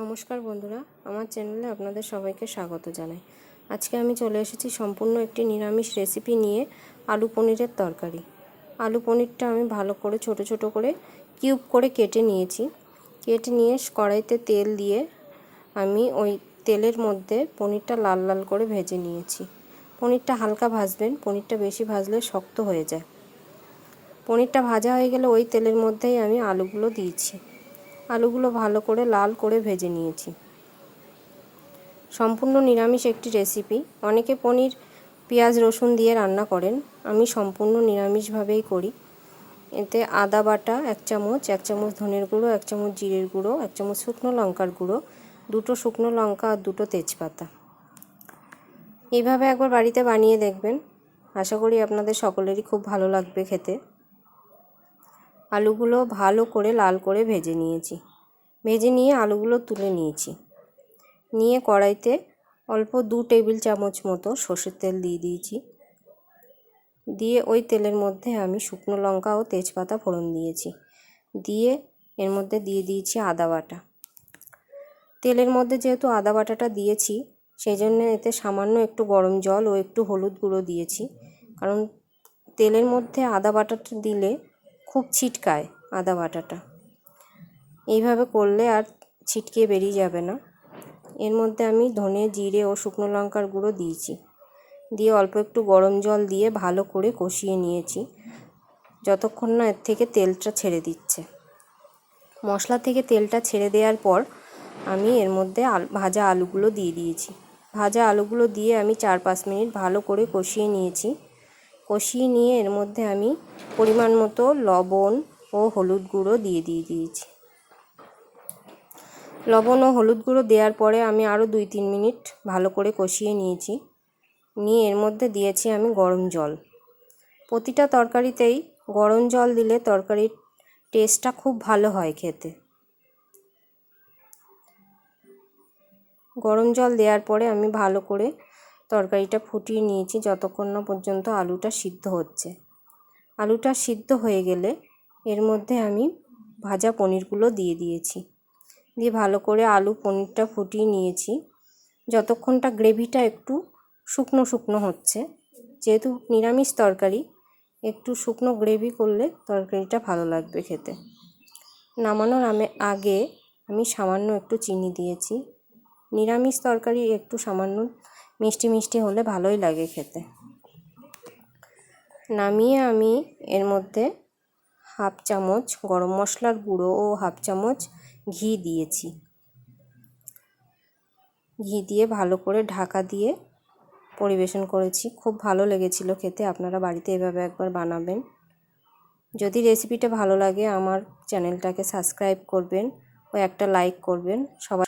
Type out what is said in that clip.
নমস্কার বন্ধুরা, আমার চ্যানেলে আপনাদের সবাইকে স্বাগত জানাই। আজকে আমি চলে এসেছি সম্পূর্ণ একটি নিরামিষ রেসিপি নিয়ে আলু পনিরের তরকারি। আলু পনিরটা আমি ভালো করে, ছোট ছোট করে কিউব করে কেটে নিয়েছি। কেটে নিয়ে কড়াইতে তেল দিয়ে আমি ওই তেলের মধ্যে পনিরটা লাল লাল করে ভেজে নিয়েছি। পনিরটা হালকা ভাজবেন, পনিরটা বেশি ভাজলে শক্ত হয়ে যায়। পনিরটা ভাজা হয়ে গেলে ওই তেলের মধ্যেই আমি আলুগুলো দিয়েছি। আলুগুলো ভালো করে লাল করে ভেজে নিয়েছি। সম্পূর্ণ নিরামিষ একটি রেসিপি অনেকে পনির, পেঁয়াজ, রসুন দিয়ে রান্না করেন। আমি সম্পূর্ণ নিরামিষভাবেই করি। এতে আদা বাটা এক চামচ এক চামচ ধনের গুঁড়ো, এক চামচ জিরের গুঁড়ো, এক চামচ শুকনো লঙ্কার গুঁড়ো, দুটো শুকনো লঙ্কা আর দুটো তেজপাতা। এইভাবে একবার বাড়িতে বানিয়ে দেখবেন। আশা করি আপনাদের সকলেরই খুব ভালো লাগবে খেতে। আলুগুলো ভালো করে লাল করে ভেজে নিয়েছি। ভেজে নিয়ে আলুগুলো তুলে নিয়েছি। নিয়ে কড়াইতে অল্প দু টেবিল চামচ মতো সর্ষের তেল দিয়ে দিয়েছি। দিয়ে ওই তেলের মধ্যে আমি শুকনো লঙ্কা ও তেজপাতা ফোড়ন দিয়েছি। দিয়ে এর মধ্যে দিয়ে দিয়েছি আদা বাটা। তেলের মধ্যে যেহেতু আদা বাটাটা দিয়েছি সেই জন্য এতে সামান্য একটু গরম জল ও একটু হলুদ গুঁড়ো দিয়েছি। কারণ তেলের মধ্যে আদা বাটাটা দিলে খুব ছিটকায় আদা বাটাটা। এইভাবে করলে আর ছিটকে বেরিয়ে যাবে না। এর মধ্যে আমি ধনে, জিরে ও শুকনো লঙ্কার গুঁড়ো দিয়েছি। দিয়ে অল্প একটু গরম জল দিয়ে ভালো করে কষিয়ে নিয়েছি। যতক্ষণ না এর থেকে তেলটা ছেড়ে দিচ্ছে। মশলা থেকে তেলটা ছেড়ে দেওয়ার পর আমি এর মধ্যে ভাজা আলুগুলো দিয়ে দিয়েছি। ভাজা আলুগুলো দিয়ে আমি চার পাঁচ মিনিট ভালো করে কষিয়ে নিয়েছি। কষিয়ে নিয়ে এর মধ্যে আমি পরিমাণ মতো লবণ ও হলুদ গুঁড়ো দিয়ে দিয়ে দিয়েছি। লবণ ও হলুদ গুঁড়ো দেওয়ার পরে আমি আরও দুই তিন মিনিট ভালো করে কষিয়ে নিয়েছি। নিয়ে এর মধ্যে দিয়েছি আমি গরম জল। প্রতিটা তরকারিতেই গরম জল দিলে তরকারির টেস্টটা খুব ভালো হয় খেতে। গরম জল দেওয়ার পরে আমি ভালো করে তরকারিটা ফুটিয়ে নিয়েছি যতক্ষণ না পর্যন্ত আলুটা সিদ্ধ হচ্ছে। আলুটা সিদ্ধ হয়ে গেলে এর মধ্যে আমি ভাজা পনিরগুলো দিয়ে দিয়েছি। দিয়ে ভালো করে আলু পনিরটা ফুটিয়ে নিয়েছি। যতক্ষণটা গ্রেভিটা একটু শুকনো শুকনো হচ্ছে, যেহেতু নিরামিষ তরকারি, একটু শুকনো গ্রেভি করলে তরকারিটা ভালো লাগবে খেতে। নামানোর আমি, আগে আমি সামান্য একটু চিনি দিয়েছি। নিরামিষ তরকারি একটু সামান্য মিষ্টি মিষ্টি হলে ভালোই লাগে খেতে। নামিয়ে আমি এর মধ্যে হাফ চামচ গরম মশলার গুঁড়ো ও হাফ চামচ ঘি দিয়েছি। ঘি দিয়ে ভালো করে ঢাকা দিয়ে পরিবেশন করেছি। খুব ভালো লেগেছিল খেতে। আপনারা বাড়িতে এভাবে একবার বানাবেন। যদি রেসিপিটা ভালো লাগে, আমার চ্যানেলটাকে সাবস্ক্রাইব করবেন ও একটা লাইক করবেন। সবাই